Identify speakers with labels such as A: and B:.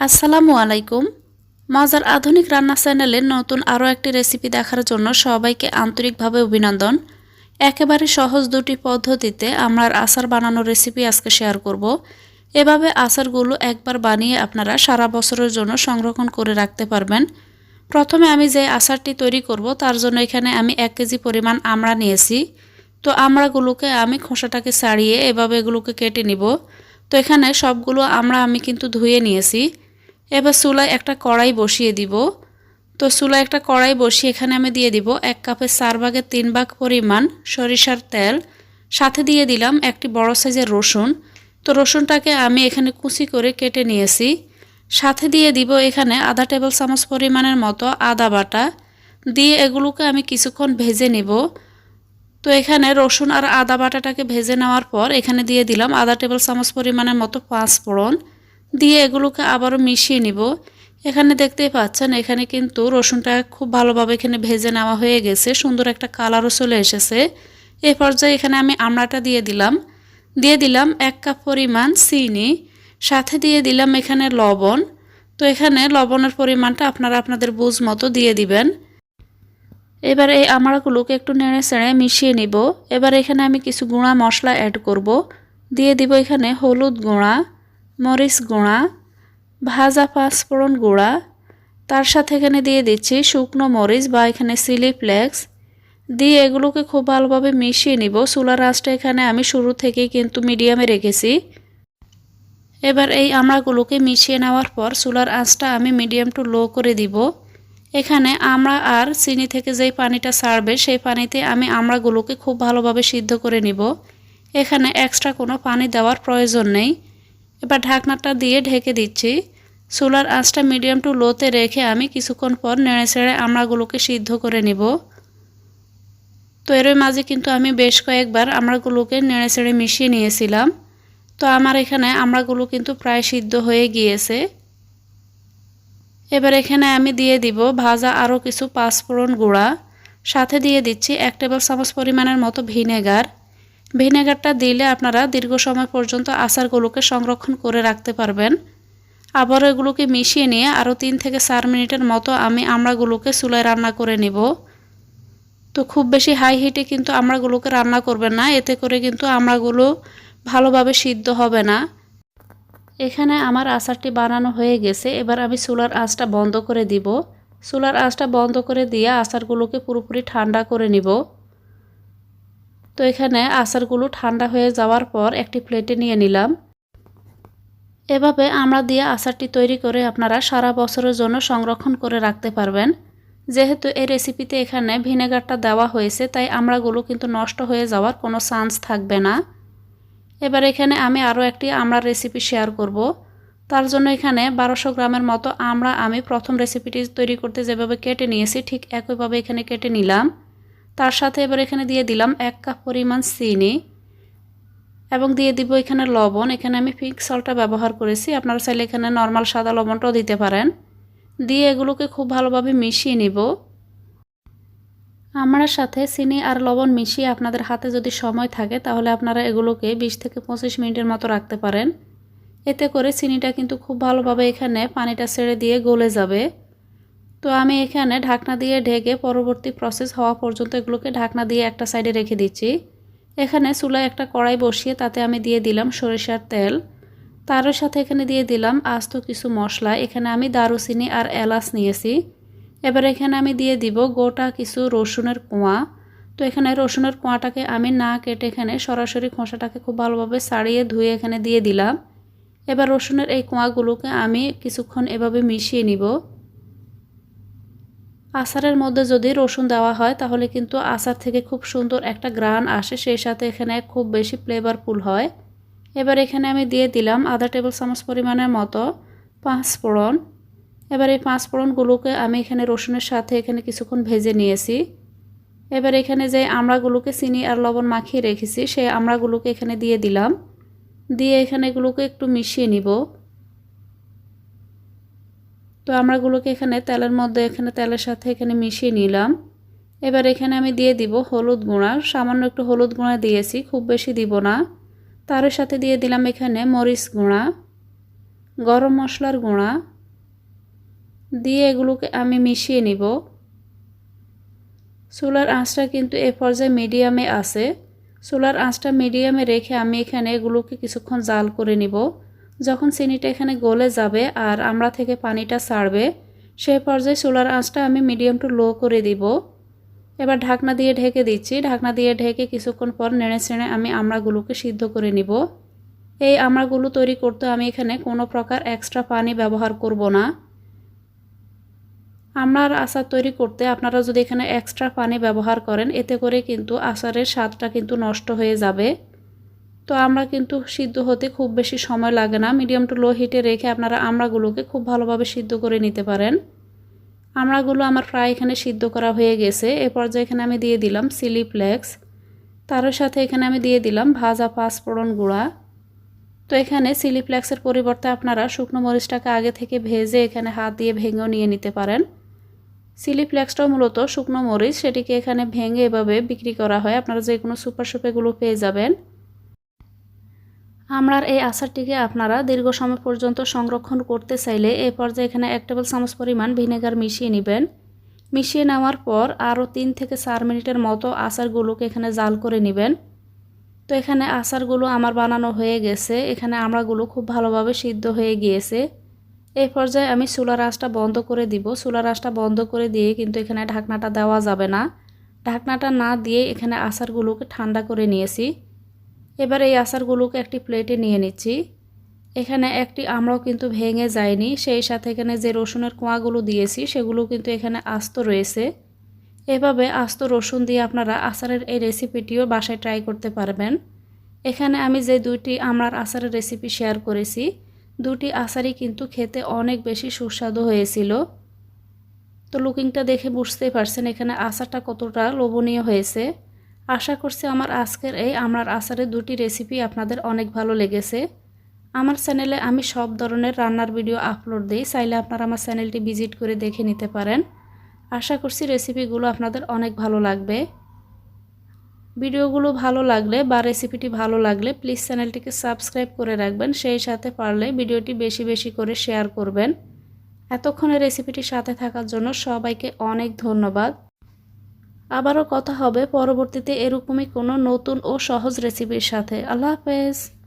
A: আসসালামু আলাইকুম। মাজার আধুনিক রান্না চ্যানেলের নতুন আরও একটি রেসিপি দেখার জন্য সবাইকে আন্তরিকভাবে অভিনন্দন। একেবারে সহজ দুটি পদ্ধতিতে আমার আচার বানানোর রেসিপি আজকে শেয়ার করব। এভাবে আচারগুলো একবার বানিয়ে আপনারা সারা বছরের জন্য সংরক্ষণ করে রাখতে পারবেন। প্রথমে আমি যে আচারটি তৈরি করব, তার জন্য এখানে আমি এক কেজি পরিমাণ আমড়া নিয়েছি। তো আমড়াগুলোকে আমি খোসাটাকে ছাড়িয়ে এভাবে এগুলোকে কেটে নিব। তো এখানে সবগুলো আমরা আমি কিন্তু ধুয়ে নিয়েছি। এবার চুলায় একটা কড়াই বসিয়ে দিব। তো চুলায় একটা কড়াই বসিয়ে এখানে আমি দিয়ে দিব এক কাপের চার ভাগের তিন ভাগ পরিমাণ সরিষার তেল। সাথে দিয়ে দিলাম একটি বড় সাইজের রসুন। তো রসুনটাকে আমি এখানে কুচি করে কেটে নিয়েছি। সাথে দিয়ে দিব এখানে আধা টেবিল চামচ পরিমাণের মতো আদা বাটা। দিয়ে এগুলোকে আমি কিছুক্ষণ ভেজে নিব। তো এখানে রসুন আর আদা বাটাটাকে ভেজে নেওয়ার পর এখানে দিয়ে দিলাম আধা টেবিল চামচ পরিমাণের মতো পাঁচ ফোড়ন দিয়ে এগুলোকে আবারও মিশিয়ে নিব। এখানে দেখতেই পাচ্ছেন, এখানে কিন্তু রসুনটা খুব ভালোভাবে এখানে ভেজে নেওয়া হয়ে গেছে। সুন্দর একটা কালারও চলে এসেছে। এই পর্যায়ে এখানে আমি আমড়াটা দিয়ে দিলাম। দিয়ে দিলাম এক কাপ পরিমাণ চিনি। সাথে দিয়ে দিলাম এখানে লবণ। তো এখানে লবণের পরিমাণটা আপনারা আপনাদের বুঝ মতো দিয়ে দিবেন। এবার এই আমড়াগুলোকে একটু নেড়ে চেড়ে মিশিয়ে নিব। এবার এখানে আমি কিছু গুঁড়া মশলা অ্যাড করব। দিয়ে দিব এখানে হলুদ গুঁড়া। মরিচ গুঁড়া, ভাজা পাঁচফোড়ন গুঁড়া, তার সাথে এখানে দিয়ে দিচ্ছি শুকনো মরিচ বা এখানে সিলি ফ্লেক্স। দিয়ে এগুলোকে খুব ভালোভাবে মিশিয়ে নিব। চুলার আঁচটা এখানে আমি শুরু থেকেই কিন্তু মিডিয়ামে রেখেছি। এবার এই আমড়াগুলোকে মিশিয়ে নেওয়ার পর চুলার আঁচটা আমি মিডিয়াম টু লো করে দিব। এখানে আমরা আর চিনি থেকে যেই পানিটা ছাড়বে, সেই পানিতে আমি আমড়াগুলোকে খুব ভালোভাবে সিদ্ধ করে নিব। এখানে এক্সট্রা কোনো পানি দেওয়ার প্রয়োজন নেই। এবার ঢাকনাটা দিয়ে ঢেকে দিচ্ছি। চুলার আঁচটা মিডিয়াম টু লোতে রেখে আমি কিছুক্ষণ পর নেড়ে ছেড়ে আমড়াগুলোকে সিদ্ধ করে নিব। তো এর মাঝে কিন্তু আমি বেশ কয়েকবার আমড়াগুলোকে নেড়ে ছেড়ে মিশিয়ে নিয়েছিলাম। তো আমার এখানে আমড়াগুলো কিন্তু প্রায় সিদ্ধ হয়ে গিয়েছে। এবার এখানে আমি দিয়ে দিব ভাজা আরও কিছু পাঁচফোড়ন গুঁড়া। সাথে দিয়ে দিচ্ছি এক টেবিল চামচ পরিমাণের মতো ভিনেগার। ভিনেগারটা দিলে আপনারা দীর্ঘ সময় পর্যন্ত আচারগুলোকে সংরক্ষণ করে রাখতে পারবেন। আবার এগুলোকে মিশিয়ে নিয়ে আরও তিন থেকে চার মিনিটের মতো আমি আমড়াগুলোকে চুলায় রান্না করে নিব। তো খুব বেশি হাই হিটে কিন্তু আমড়াগুলোকে রান্না করবেন না, এতে করে কিন্তু আমড়াগুলো ভালোভাবে সিদ্ধ হবে না। এখানে আমার আচারটি বানানো হয়ে গেছে, এবার আমি চুলার আঁচটা বন্ধ করে দিব। চুলার আঁচটা বন্ধ করে দিয়ে আচারগুলোকে পুরোপুরি ঠান্ডা করে নিব। তো এখানে আচারগুলো ঠান্ডা হয়ে যাওয়ার পর একটি প্লেটে নিয়ে নিলাম। এভাবে আমরা দিয়ে আচারটি তৈরি করে আপনারা সারা বছরের জন্য সংরক্ষণ করে রাখতে পারবেন। যেহেতু এই রেসিপিতে এখানে ভিনেগারটা দেওয়া হয়েছে, তাই আমড়াগুলো কিন্তু নষ্ট হয়ে যাওয়ার কোনো চান্স থাকবে না। এবার এখানে আমি আরও একটি আমড়ার রেসিপি শেয়ার করব। তার জন্য এখানে বারোশো গ্রামের মতো আমরা আমি প্রথম রেসিপিটি তৈরি করতে যেভাবে কেটে নিয়েছি, ঠিক একইভাবে এখানে কেটে নিলাম। তার সাথে এবার এখানে দিয়ে দিলাম এক কাপ পরিমাণ চিনি এবং দিয়ে দিব এখানে লবণ। এখানে আমি পিঙ্ক সল্টটা ব্যবহার করেছি। আপনারা চাইলে এখানে নর্মাল সাদা লবণটাও দিতে পারেন। দিয়ে এগুলোকে খুব ভালোভাবে মিশিয়ে নিব। আমার সাথে চিনি আর লবণ মিশিয়ে আপনাদের হাতে যদি সময় থাকে, তাহলে আপনারা এগুলোকে বিশ থেকে পঁচিশ মিনিটের মতো রাখতে পারেন। এতে করে চিনিটা কিন্তু খুব ভালোভাবে এখানে পানিটা ছেড়ে দিয়ে গলে যাবে। তো আমি এখানে ঢাকনা দিয়ে ঢেকে পরবর্তী প্রসেস হওয়া পর্যন্ত এগুলোকে ঢাকনা দিয়ে একটা সাইডে রেখে দিচ্ছি। এখানে চুলায় একটা কড়াই বসিয়ে তাতে আমি দিয়ে দিলাম সরিষার তেল। তার সাথে এখানে দিয়ে দিলাম আস্ত কিছু মশলা। এখানে আমি দারুচিনি আর এলাচ নিয়েছি। এবার এখানে আমি দিয়ে দিব গোটা কিছু রসুনের কোয়া। তো এখানে রসুনের কোয়াটাকে আমি না কেটে এখানে সরাসরি খোসাটাকে খুব ভালোভাবে ছাড়িয়ে ধুয়ে এখানে দিয়ে দিলাম। এবার রসুনের এই কোয়াগুলোকে আমি কিছুক্ষণ এভাবে মিশিয়ে নিব। আচারের মধ্যে যদি রসুন দেওয়া হয়, তাহলে কিন্তু আচার থেকে খুব সুন্দর একটা গ্রান আসে, সেই সাথে এখানে খুব বেশি ফ্লেভারফুল হয়। এবার এখানে আমি দিয়ে দিলাম আধা টেবিল চামচ পরিমাণের মতো পাঁচ ফোড়ন এবার এই পাঁচ ফোড়নগুলোকে আমি এখানে রসুনের সাথে এখানে কিছুক্ষণ ভেজে নিয়েছি। এবার এখানে যে আমড়াগুলোকে চিনি আর লবণ মাখিয়ে রেখেছি, সেই আমড়াগুলোকে এখানে দিয়ে দিলাম। দিয়ে এখানে এগুলোকে একটু মিশিয়ে নিব। তো আমরাগুলোকে এখানে তেলের মধ্যে, এখানে তেলের সাথে এখানে মিশিয়ে নিলাম। এবার এখানে আমি দিয়ে দিব হলুদ গুঁড়া। সামান্য একটু হলুদ গুঁড়া দিয়েছি, খুব বেশি দিব না। তার সাথে দিয়ে দিলাম এখানে মরিচ গুঁড়া, গরম মশলার গুঁড়া। দিয়ে এগুলোকে আমি মিশিয়ে নিব। চুলার আঁচটা কিন্তু এ পর্যায়ে মিডিয়ামে আছে। চুলার আঁচটা মিডিয়ামে রেখে আমি এখানে এগুলোকে কিছুক্ষণ জাল করে নিব। যখন চিনিটা এখানে গলে যাবে আর আমরা থেকে পানিটা ছাড়বে সেই পর্যায়ে চুলার আঁচটা আমি মিডিয়াম টু লো করে দিব। এবার ঢাকনা দিয়ে ঢেকে দিচ্ছি। ঢাকনা দিয়ে ঢেকে কিছুক্ষণ পর নেড়ে ছেড়ে আমি আমড়াগুলোকে সিদ্ধ করে নিব। এই আমড়াগুলো তৈরি করতে আমি এখানে কোনো প্রকার এক্সট্রা পানি ব্যবহার করব না। আমড়ার আচার তৈরি করতে আপনারা যদি এখানে এক্সট্রা পানি ব্যবহার করেন, এতে করে কিন্তু আচারের স্বাদটা কিন্তু নষ্ট হয়ে যাবে। তো আমরা কিন্তু সিদ্ধ হতে খুব বেশি সময় লাগে না। মিডিয়াম টু লো হিটে রেখে আপনারা আমড়াগুলোকে খুব ভালোভাবে সিদ্ধ করে নিতে পারেন। আমড়াগুলো আমার প্রায় এখানে সিদ্ধ করা হয়ে গেছে। এ পর্যায়ে এখানে আমি দিয়ে দিলাম সিলি ফ্লেক্স। তার সাথে এখানে আমি দিয়ে দিলাম ভাজা পাঁচফোড়ন গুঁড়া। তো এখানে সিলি ফ্লেক্সের পরিবর্তে আপনারা শুকনো মরিচটাকে আগে থেকে ভেজে এখানে হাত দিয়ে ভেঙেও নিয়ে নিতে পারেন। সিলি ফ্লেক্সটাও মূলত শুকনো মরিচ, সেটিকে এখানে ভেঙে এভাবে বিক্রি করা হয়। আপনারা যে কোনো সুপার শপেগুলো পেয়ে যাবেন। আমরার এই আচারটিকে আপনারা দীর্ঘ সময় পর্যন্ত সংরক্ষণ করতে চাইলে এই পর্যায়ে এখানে এক টেবিল চামচ পরিমাণ ভিনেগার মিশিয়ে নেবেন। মিশিয়ে নেওয়ার পর আরও তিন থেকে চার মিনিটের মতো আচারগুলোকে এখানে জাল করে নেবেন। তো এখানে আচারগুলো আমার বানানো হয়ে গেছে। এখানে আমড়াগুলো খুব ভালোভাবে সিদ্ধ হয়ে গিয়েছে। এই পর্যায়ে আমি চুলার আঁচটা বন্ধ করে দিব। চুলার আঁচটা বন্ধ করে দিয়ে কিন্তু এখানে ঢাকনাটা দেওয়া যাবে না। ঢাকনাটা না দিয়ে এখানে আচারগুলোকে ঠান্ডা করে নিয়েছি। এবার এই আচারগুলোকে একটি প্লেটে নিয়ে নিচ্ছি। এখানে একটি আমরাও কিন্তু ভেঙে যায়নি, সেই সাথে এখানে যে রসুনের কোয়াগুলো দিয়েছি, সেগুলো কিন্তু এখানে আস্ত রয়েছে। এভাবে আস্ত রসুন দিয়ে আপনারা আচারের এই রেসিপিটিও বাসায় ট্রাই করতে পারবেন। এখানে আমি যে দুইটি আমরার আচারের রেসিপি শেয়ার করেছি, দুটি আচারই কিন্তু খেতে অনেক বেশি সুস্বাদু হয়েছিল। তো লুকিংটা দেখে বুঝতেই পারছেন এখানে আচারটা কতটা লোভনীয় হয়েছে। আশা করছি আমার আজকের এই আমার আচারের দুটি রেসিপি আপনাদের অনেক ভালো লেগেছে। আমার চ্যানেলে আমি সব ধরনের রান্নার ভিডিও আপলোড দিই, চাইলে আপনারা আমার চ্যানেলটি ভিজিট করে দেখে নিতে পারেন। আশা করছি রেসিপিগুলো আপনাদের অনেক ভালো লাগবে। ভিডিওগুলো ভালো লাগলে বা রেসিপিটি ভালো লাগলে প্লিজ চ্যানেলটিকে সাবস্ক্রাইব করে রাখবেন, সেই সাথে পারলে ভিডিওটি বেশি বেশি করে শেয়ার করবেন। এতক্ষণে রেসিপিটির সাথে থাকার জন্য সবাইকে অনেক ধন্যবাদ। আবারও কথা হবে। পরবর্তীতে এরকমই কোনো নতুন ও সহজ রেসিপির সাথে। আল্লাহ হাফেজ।